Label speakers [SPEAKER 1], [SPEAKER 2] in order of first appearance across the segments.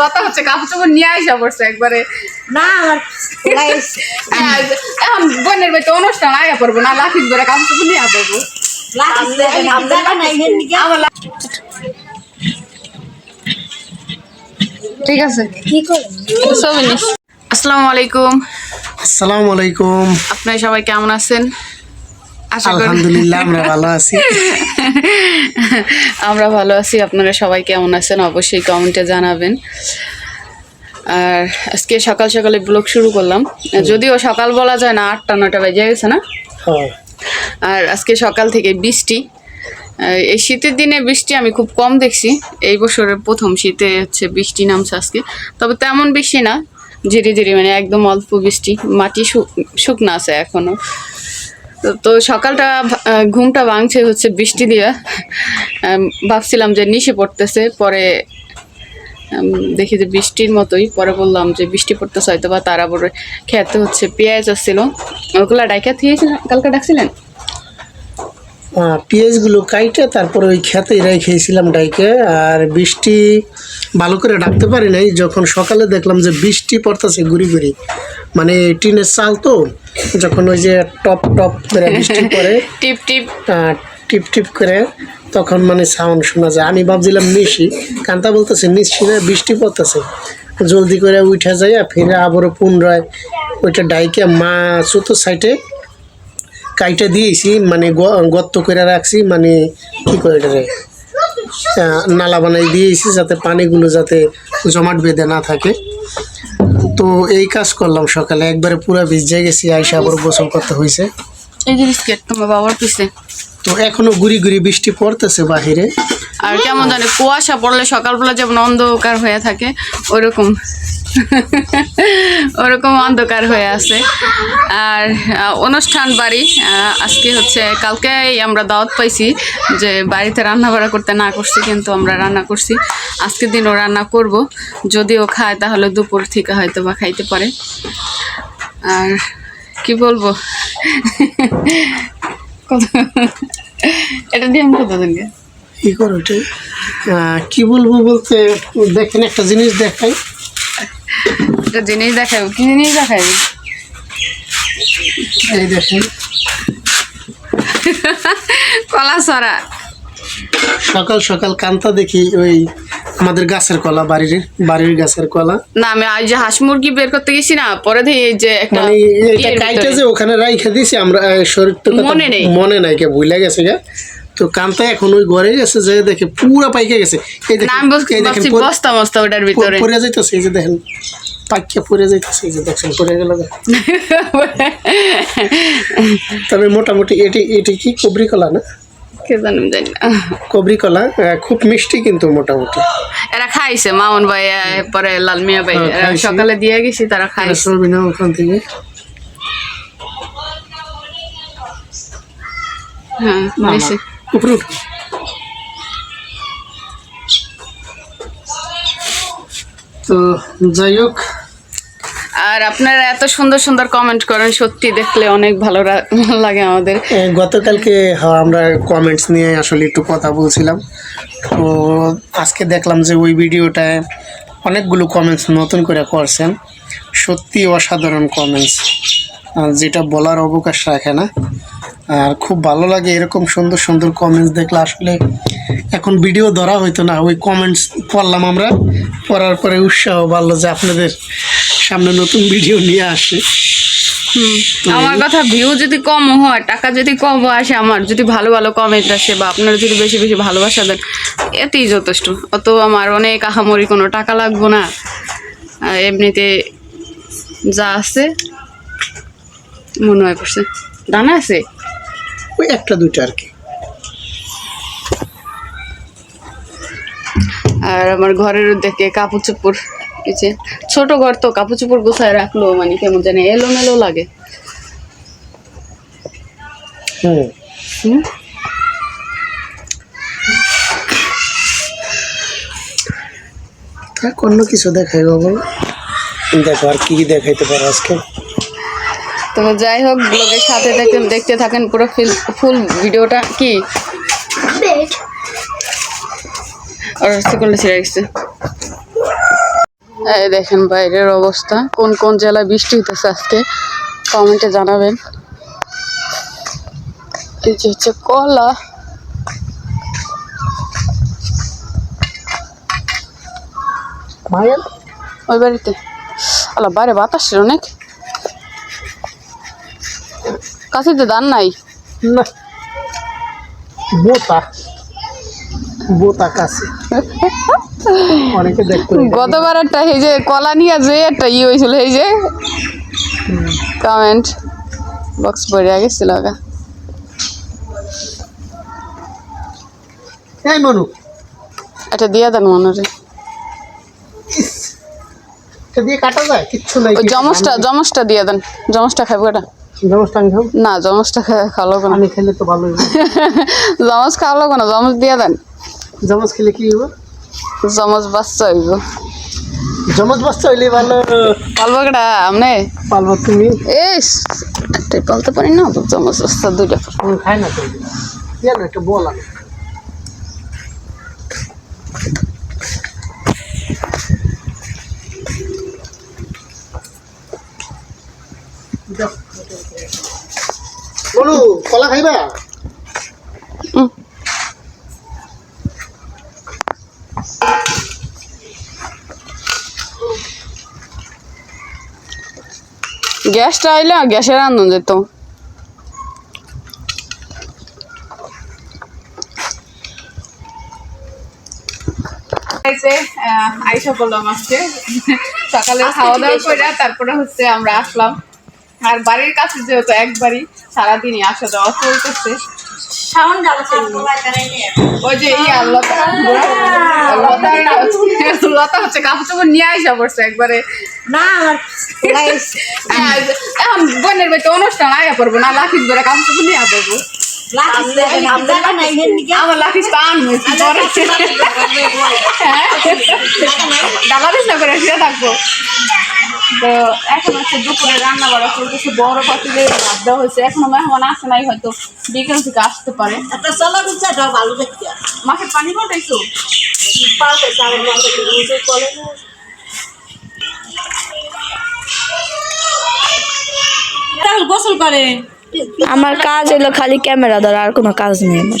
[SPEAKER 1] লতা হচ্ছে কাপড় চোপড় নিয়ে আসা পড়ছে একবারে।
[SPEAKER 2] না আমার
[SPEAKER 1] হ্যাঁ, এখন বোনের বাড়িতে অনুষ্ঠান আয়া পড়ব না ধরে কাপড় চোপড় নিয়ে পড়ব। ঠিক আছে। আসসালামু আলাইকুম।
[SPEAKER 3] আসসালামু আলাইকুম।
[SPEAKER 1] আপনারা সবাই কেমন আছেন?
[SPEAKER 3] আলহামদুলিল্লাহ আমরা ভালো আছি।
[SPEAKER 1] আমরা ভালো আছি আপনারা সবাই কেমন আছেন অবশ্যই কমেন্টে জানাবেন। আর আজকে সকাল সকালে ব্লগ শুরু করলাম। যদিও সকাল বলা যায় না আটটা নটা বেজে গেছে না? আর আজকে সকাল থেকে বৃষ্টি। এই শীতের দিনে বৃষ্টি আমি খুব কম দেখছি। এই বছরের প্রথম শীতে হচ্ছে বৃষ্টি নামছে আজকে। তবে তেমন বেশি না ধীরে ধীরে মানে একদম অল্প বৃষ্টি। মাটি শুকনো আছে এখনও। তো- সকালটা ঘুমটা ভাঙছে হচ্ছে বৃষ্টি দিয়ে। ভাবছিলাম যে নিশে পড়তেছে, পরে দেখি যে বৃষ্টির মতোই। পরে বললাম যে বৃষ্টি পড়তেছে হয়তো বা তারা পরে খেতে হচ্ছে পেঁয়াজ আসছিল। ওগুলা ডাইকা থিয়েছিলেন কালকে ডাকছিলেন?
[SPEAKER 3] পেঁয়াজগুলো কাইটে তারপরে ওই খেতে খেয়েছিলাম ডাইকে আর বৃষ্টি ভালো করে ডাকতে পারি নাই। যখন সকালে দেখলাম যে বৃষ্টি পড়তেছে ঘুরি ঘুরি মানে টিনের চাল তো যখন ওই যে টপ টপ করে বৃষ্টি পড়ে
[SPEAKER 1] টিপ টিপ।
[SPEAKER 3] টিপ টিপ করে তখন মানে সাউন্ড শোনা যায়। আমি ভাবছিলাম নিশি কান্তা বলতেছে নিশি না বৃষ্টি পড়তেছে। জলদি করে উঠে যায় ফিরে আবারও পুনরায় ওইটা ডাইকে মা চতুর সাইডে কাইটা দিয়েছি মানে গর্ত করে রাখছি মানে কি করে এটারে নালা বানাই দিয়েছি যাতে পানিগুলো যাতে জমাট বেঁধে না থাকে। তো এই কাজ করলাম সকালে একবারে পুরা ভিজে গেছি আইসা আবার গোসল করতে হয়েছে
[SPEAKER 1] এই যে বিস্কেট তোমার বাবার পিছে
[SPEAKER 3] তো এখনও গুড়ি গুড়ি বৃষ্টি পড়তেছে বাহিরে।
[SPEAKER 1] আর কেমন জানে কুয়াশা পড়লে সকালবেলা যেমন অন্ধকার হয়ে থাকে ওরকম। ওরকম অন্ধকার হয়ে আছে। আর অনুষ্ঠান বাড়ি আজকে হচ্ছে, কালকেই আমরা দাওয়াত পাইছি যে বাড়িতে রান্না বাড়া করতে না করছি, কিন্তু আমরা রান্না করছি। আজকের দিনও রান্না করব। যদিও খায়, তাহলে দুপুর থেকে হয়তো বা খাইতে পারে। আর, কি বলব? কত এটা আমি কত দিনকে
[SPEAKER 3] কি করো কি বলব বলতে, দেখেন একটা জিনিস দেখাই।
[SPEAKER 1] একটা জিনিস দেখাবো। কি জিনিস দেখাবি?
[SPEAKER 3] এই দেখেন।
[SPEAKER 1] কলা সরা
[SPEAKER 3] সকাল সকাল কান্তা দেখি ওই আমাদের গাছের কলা বাড়ির বাড়ির গাছের কলা।
[SPEAKER 1] না আমি আজ যে হাঁস মুরগি বের করতে গেছি না পরে দেখি এই যে একটা
[SPEAKER 3] মানে এটা কাইটা যে ওখানে রাইখে দিছি আমরা শরীর তো
[SPEAKER 1] মনে নেই।
[SPEAKER 3] মনে নাই কে ভুলে গেছে গা তো কান্তা এখন ওই ঘরে গেছে যে দেখে পুরা পাইকে গেছে। এই দেখেন
[SPEAKER 1] বস্তা মস্তা ওটার ভিতরে।
[SPEAKER 3] পরে যাইতেছে এই যে দেখেন পাইকে পরে যাইতেছে এই যে গেল তবে মোটামুটি এটি এটি কি কবরি কলা না। কবরি কলা খুব মিষ্টি কিন্তু মোটামুটি।
[SPEAKER 1] এরা খাইছে মামুন ভাই পরে লাল মিয়া ভাই
[SPEAKER 3] হ্যাঁ,
[SPEAKER 1] সকালে দিয়ে গেছি তারা খাইছে।
[SPEAKER 3] ওখান থেকে।
[SPEAKER 1] হ্যাঁ।
[SPEAKER 3] উপরে উঠ। তো যাই হোক
[SPEAKER 1] আর আপনারা এত সুন্দর সুন্দর কমেন্ট করেন সত্যি দেখলে অনেক ভালো লাগে আমাদের।
[SPEAKER 3] গতকালকে হ্যাঁ, আমরা কমেন্টস নিয়ে আসলে একটু কথা বলছিলাম। তো আজকে দেখলাম যে ওই ভিডিওটায় অনেকগুলো কমেন্টস নতুন করে করছেন। সত্যি অসাধারণ কমেন্টস যেটা বলার অবকাশ রাখে না। আর খুব ভালো লাগে এরকম সুন্দর সুন্দর কমেন্টস দেখলে। আসলে এখন ভিডিও ধরা হইতো না ওই কমেন্টস পড়লাম আমরা। পড়ার পরে উৎসাহ বাড়লো যে আপনাদের সামনে নতুন ভিডিও নিয়ে আসে।
[SPEAKER 1] আমার কথা ভিউ যদি কম হয় টাকা যদি কম আসে আমার যদি ভালো ভালো কমেন্ট আসে বা আপনারা যদি বেশি বেশি ভালোবাসা দেন এতেই যথেষ্ট। অত আমার অনেক আহামরি কোনো টাকা লাগবো না। এমনিতে যা আছে মনে হয় পড়ছে দানা আছে?
[SPEAKER 3] ওই একটা দুইটা আর কি।
[SPEAKER 1] আর আমার ঘরের দেখে কাপড় চোপড় কিছু ছোট ঘর তো কাপড় চোপড় গোছায় রাখল মানে কেমন জানি এলোমেলো লাগে।
[SPEAKER 3] হুম। অন্য কিছু দেখাই বাবু দেখো আর কি কি দেখাইতে পারো আজকে?
[SPEAKER 1] তো যাই হোক ব্লগের সাথে দেখেন দেখতে থাকেন পুরো ফিল ফুল ভিডিওটা কি? এই দেখেন বাইরের অবস্থা। কোন কোন জেলায় বৃষ্টি হইতেছে আজকে? কমেন্টে জানাবেন। এই যে হচ্ছে কলা। ওই বাড়িতে। আল্লাহ বাইরে বাতাস অনেক কাছিতে দান নাই?
[SPEAKER 3] না। বোতা। বোতা কাছে অনেকে দেখতে
[SPEAKER 1] গতবার একটা এই যে কলা নিয়ে যে একটা ই হয়েছিল এই যে কমেন্ট বক্স পড়ে গেছিল আগা
[SPEAKER 3] এই মনু।
[SPEAKER 1] এটা দিয়ে দেন মনে
[SPEAKER 3] এটা দিয়ে কাটা যায়? কিচ্ছু নাই।
[SPEAKER 1] জমসটা জমসটা দিয়ে দেন। জমসটা খাব এটা। না জমসটা খা- খাওয়ালো না।
[SPEAKER 3] আমি খেলে তো ভালো।
[SPEAKER 1] জমস খাওয়ালো কোনো জমস দিয়ে দেন।
[SPEAKER 3] জমজ খেলে কি হইব?
[SPEAKER 1] জমস বাচ্চা হইব।
[SPEAKER 3] জমজ বাচ্চা হইলে ভালো।
[SPEAKER 1] পালবো কেডা? আমনে?
[SPEAKER 3] পালবো তুমি।
[SPEAKER 1] এস একটাই পালতে পারি না তো জমস বাচ্চা দুইটা
[SPEAKER 3] খাই না তো। একটা বল আমি বলু কলা খাইবা?
[SPEAKER 1] গ্যাসটা আইলে গ্যাসের রান্ধন যেত। আইসা বললাম আজকে। সকালে খাওয়া দাওয়া করে তারপরে হচ্ছে আমরা আসলাম। আর বাড়ির কাছে যেহেতু একবারই সারাদিনই আসা যাওয়া চলতেছে। ওই যে ইয়া লতা হচ্ছে লতা হচ্ছে কাপড় চোপড় নিয়ে আসা পড়ছে একবারে।
[SPEAKER 2] না
[SPEAKER 1] এখন বোনের বাড়িতে অনুষ্ঠান আয়া পড়ব না লাখিস ধরে কাপড় চোপড় নিয়ে পড়ব। আমার পান হয়েছে পরে। হ্যাঁ। করে শুয়ে থাকব। তো এখন হচ্ছে দুপুরে রান্না বাড়া চলতেছে বড় পাতিলে ভাত দেওয়া হয়েছে। এখনও মেহমান আসে নাই হয়তো বিকেল থেকে আসতে পারে।
[SPEAKER 2] একটা চলা রুচাটা ভালো দেখতে
[SPEAKER 1] মাকে পানি পাঠাইছো
[SPEAKER 2] গোসল করে।
[SPEAKER 4] আমার কাজ হলো খালি ক্যামেরা ধরা আর কোনো কাজ নেই আমার।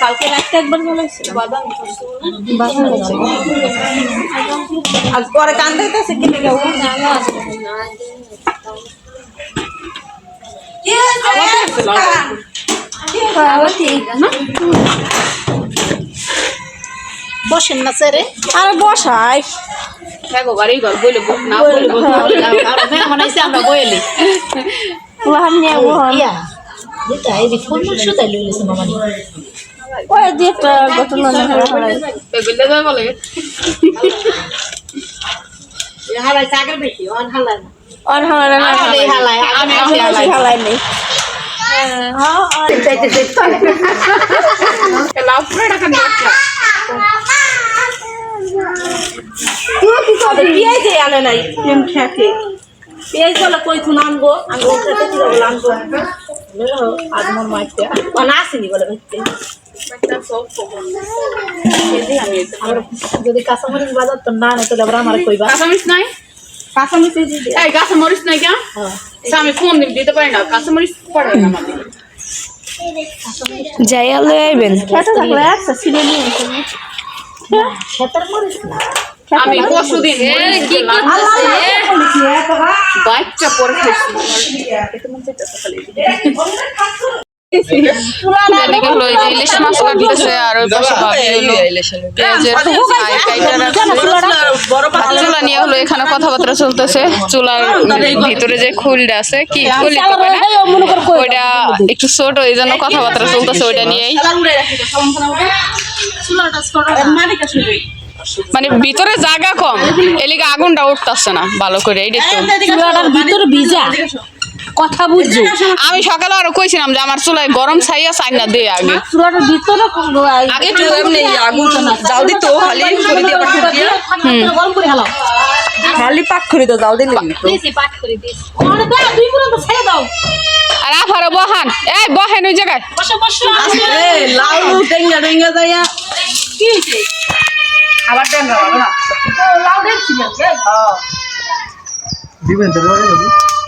[SPEAKER 2] কালকে রাতে একবার বাদাম আজ পরে কিনে যাও বসেন না স্যারে।
[SPEAKER 4] আর বসাই।
[SPEAKER 1] বাড়ি ঘর বইলে না
[SPEAKER 2] আইসে আমরা বইলি ইয়া। ফুল লইলেছে মামানি
[SPEAKER 4] ওই দিয়ে একটা বোতল না হারাই
[SPEAKER 1] এগুলো দেওয়া বলে
[SPEAKER 2] হালাই চাগের বেশি অন হালাই না
[SPEAKER 4] আর হারাই না
[SPEAKER 2] হালাই হালাই
[SPEAKER 1] আমি
[SPEAKER 4] বেশি হালাই নেই
[SPEAKER 2] পেঁয়াজ আনে নাই খেতে পেঁয়াজ বলে কই থুন আনব আনব খেতে কি বলে আনব আজ মন মাইতে অন আসেনি বলে ভেতরে যদি কাঁচামরিচ বাজার তো না নেই তাহলে আবার আমার কইবা।
[SPEAKER 1] কাঁচামরিচ নাই?
[SPEAKER 2] কাঁচামরিচ এই
[SPEAKER 1] কাঁচামরিচ নাই কেন? আচ্ছা, আমি ফোন দিতে পারি না। কাঁচামরিচ পড়ে না আমাদের
[SPEAKER 4] যাই আলো আইবেন।
[SPEAKER 2] খেতে থাকলে নিয়ে মরিচ
[SPEAKER 1] আমি কি বাচ্চা পরে ইলিশ মাছ কাটতেছে আর ওই পাশে ভাবি হলো পেঁয়াজের ফ্রাই কাইটা রাখছে। আর চুলা নিয়ে হলো এখানে কথাবার্তা চলতেছে। চুলার ভিতরে যে খুলটা আছে কি খুলি? ওইটা একটু ছোট এই জন্য কথাবার্তা চলতেছে ওইটা নিয়েই। মানে ভিতরে জায়গা কম এলিগে আগুনটা উঠতেছে না ভালো করে এইটা
[SPEAKER 2] ভিতরে ভিজা। কথা বুঝছ?
[SPEAKER 1] আমি সকালে আরও কইছিলাম যে আমার চুলায় গরম ছাইয়া চাই না দে আগে।
[SPEAKER 2] চুলাটার ভিতরে
[SPEAKER 5] আগে একটু এমনি আগুন জাল দিত খালি করে দিয়ে পাক করে দিয়ে।
[SPEAKER 2] গরম করে হালাও
[SPEAKER 5] খালি পাক করে দাও জাল দিলে তো
[SPEAKER 2] মানে দাও দুই পুরো তো ছেড়ে দাও।
[SPEAKER 1] আর আফারও বহান। এই বহেন ওই জায়গায়।
[SPEAKER 2] বসে বসে।
[SPEAKER 5] এই লাউ টেঙ্গা টেঙ্গা যাইয়া।
[SPEAKER 2] কি হয়েছে
[SPEAKER 5] আবার টেঙ্গা হবে না?
[SPEAKER 2] লাউ দেখছি না
[SPEAKER 6] দিবেন তো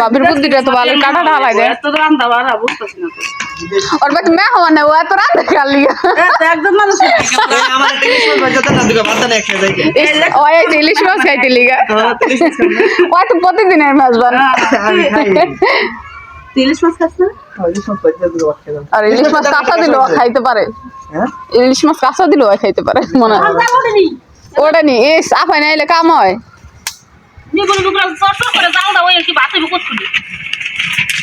[SPEAKER 1] বাবির বুদ্ধিটা তো ভালো কাটা ঢালাই দেয়।
[SPEAKER 5] এত রান্দা বাড়া বুঝতেছি না
[SPEAKER 6] ইলিশ মাছ হ্যাঁ ইলিশ
[SPEAKER 5] খাস না?
[SPEAKER 6] হ্যাঁ।
[SPEAKER 1] আর ইলিশ মাছ কাঁচা দিলেও খাইতে পারে।
[SPEAKER 6] হ্যাঁ?
[SPEAKER 1] ইলিশ মাছ কাঁচা দিলেও খাইতে পারে মনে হয়। ওটা নি এই সাফাই না এলে কাম হয়।
[SPEAKER 2] নিগুলো লুকরা চট করে জাল দাও কি বাতে বুকত খুলি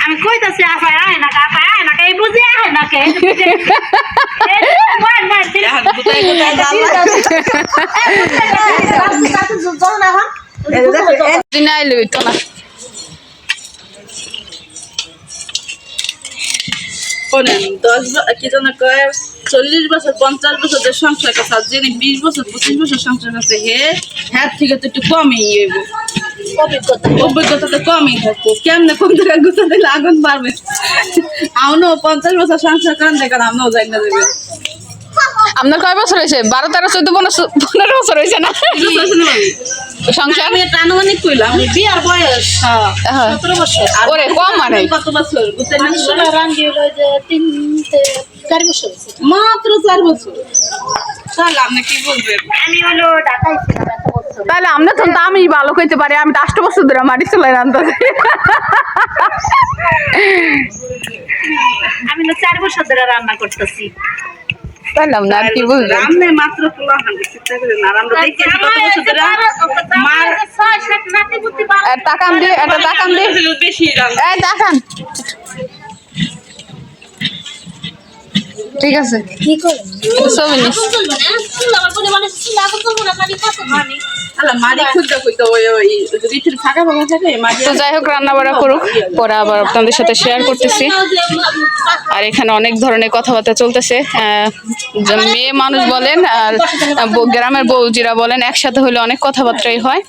[SPEAKER 2] আমি কইতাছি আপায় আয় না আপায় আয় না এই বুঝি আয় না কে
[SPEAKER 5] দশ কি যেন কয়? চল্লিশ বছর পঞ্চাশ বছর যে সংসার কথা জেনে যিনি বিশ বছর পঁচিশ বছর সংসার কাছে হে হ্যাঁ থেকে তো একটু কমই এগো অভিজ্ঞতা। তো কমই থাকব। কেমনে কোন জায়গায় গুছাতে আগুন পারবে? আমনও পঞ্চাশ বছর সংসার করেন দেখেন আমরাও যাই না দেবে
[SPEAKER 1] আপনার কয় বছর হয়েছে? বারো তেরো চোদ্দ পনেরো বছর হয়েছে না? সংসার?
[SPEAKER 5] আনুমানিক কইলাম
[SPEAKER 2] বিয়ার বয়স
[SPEAKER 5] হ্যাঁ।
[SPEAKER 2] সতেরো বছর।
[SPEAKER 1] ওরে, কম মানে।
[SPEAKER 5] কত বছর? বুঝতে না।
[SPEAKER 2] আসলে রান্দি হলো যে তিন চার বছর
[SPEAKER 5] মাত্র চার বছর। তাহলে আপনি কি বলবেন?
[SPEAKER 2] আমি হলো ঢাকায় ছিলাম এত বছর।
[SPEAKER 1] তাহলে আমরা তো আমি ভালো কইতে পারি আমি তো আষ্ট বছর ধরে মাটি চলাই রান্তাছি।
[SPEAKER 2] আমি তো চার বছর ধরে রান্না করতেছি।
[SPEAKER 1] তাহলে আমরা আর কি বুঝলাম
[SPEAKER 5] রান্নে মাত্র খোলা হান্ডি চিন্তা করে না আমরা দেখি কত বছর ধরে মার
[SPEAKER 2] ছয় সাত নাতি বুদ্ধি
[SPEAKER 1] আর টাকাম দিয়ে একটা টাকাম দিয়ে
[SPEAKER 5] বেশি রান্না
[SPEAKER 1] এই দেখান ঠিক আছে।
[SPEAKER 2] কি
[SPEAKER 1] নিস
[SPEAKER 2] মানে মানে
[SPEAKER 1] তো যাই হোক রান্না বাড়া করুক। পরে আবার আপনাদের সাথে শেয়ার করতেছি। আর এখানে অনেক ধরনের কথাবার্তা চলতেছে। মেয়ে মানুষ বলেন আর গ্রামের বৌজিরা বলেন একসাথে হলে অনেক কথাবার্তাই হয়।